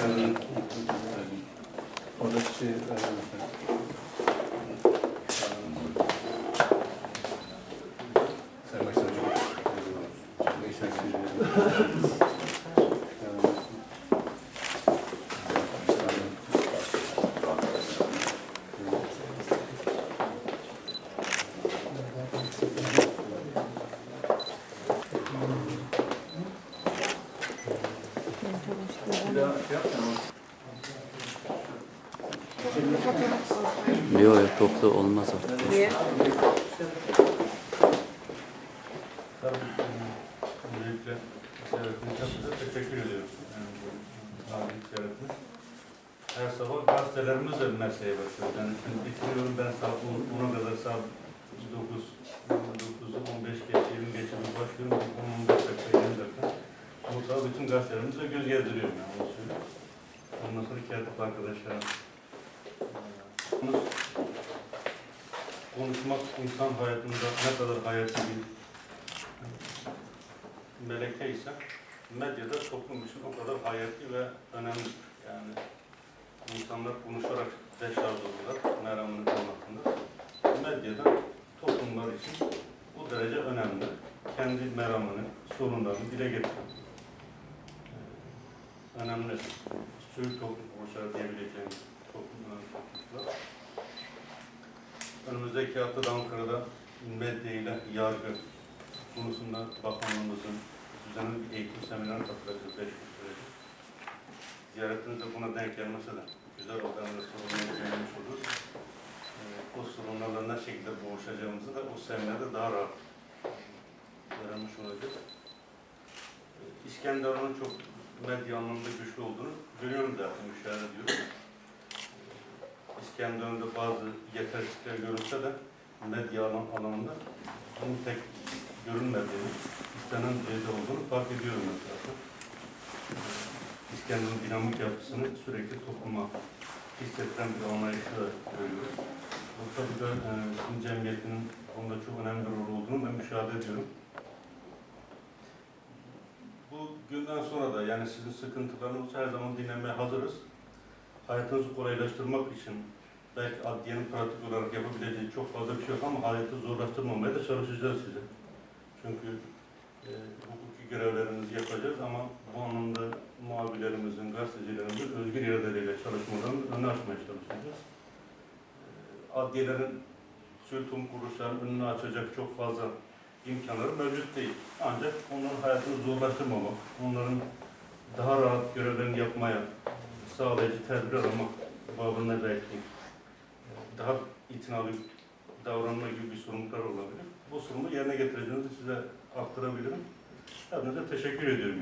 Yani, Oradaki e, Sayın Başkanım çok. Veysel Kılıçdaroğlu. Bir daha şey yapmayalım. Yok yok toplu olmaz artık. Niye? Öncelikle ziyaretiniz için size teşekkür ediyorum. Yani bu nazik ziyaretiniz. Her sabah gazetelerimizle mesleğe başlıyoruz. Yani şimdi bitiriyorum ben saat 10'a kadar saat 9, 9'u 15 geç, 20 geçe başlıyorum. 10, 15 dakika yeni derken. Mutlaka bütün gazetelerimizle göz gezdiriyorum yani katip arkadaşlarım. Eee, Konuşmak insan hayatında ne kadar hayati bir meleke ise medyada toplum için o kadar hayati ve önemli. Yani insanlar konuşarak deşarj olurlar, meramını anlatılır. Medyada toplumlar için bu derece önemli. Kendi meramını, sorunlarını dile getiren ee, önemli sivil toplum kuruluşları diyebileceğimiz toplumlar. Önümüzdeki hafta da Ankara'da medya ile yargı konusunda bakanlığımızın düzenli bir eğitim seminerine katılacağız beş gün süreci. Ziyaretinizde buna denk gelmese de güzel sorunları görmüş oluruz. Ee, o sorunlarla ne şekilde boğuşacağımızı da o seminerde daha rahat öğrenmiş olacağız. Ee, İskenderun'un çok medya anlamında güçlü olduğunu görüyorum zaten, müşahede ediyorum. Ee, İskenderun'da bazı yetersizlikler görülse de medya alan, alanında bunun pek görünmediğini, istenen düzeyde olduğunu fark ediyorum. Ee, İskenderun dinamik yapısını sürekli topluma hissettiren bir anlayışla görüyoruz. Bu tabii da e, bizim cemiyetinin onda çok önemli bir rol olduğunu ben müşahede ediyorum. Bu günden sonra da yani sizin sıkıntılarınızı her zaman dinlemeye hazırız. Hayatınızı kolaylaştırmak için belki adliyenin pratik olarak yapabileceği çok fazla bir şey yok ama hayatı zorlaştırmamaya da çalışacağız size. Çünkü e, hukuki görevlerimizi yapacağız ama bu anlamda muhabirlerimizin, gazetecilerimizin özgür iradeleriyle çalışmalarını önüne açmaya çalışacağız. E, adliyelerin toplum kuruluşlarının önünü açacak çok fazla imkanları mevcut değil. Ancak onların hayatını zorlaştırmamak, onların daha rahat görevlerini yapmaya sağlayıcı tedbir almak babında belki daha itinalı davranma gibi bir sorumluluklar olabilir. Bu sorumluluğu yerine getireceğinizi size aktarabilirim. Hepinize teşekkür ediyorum.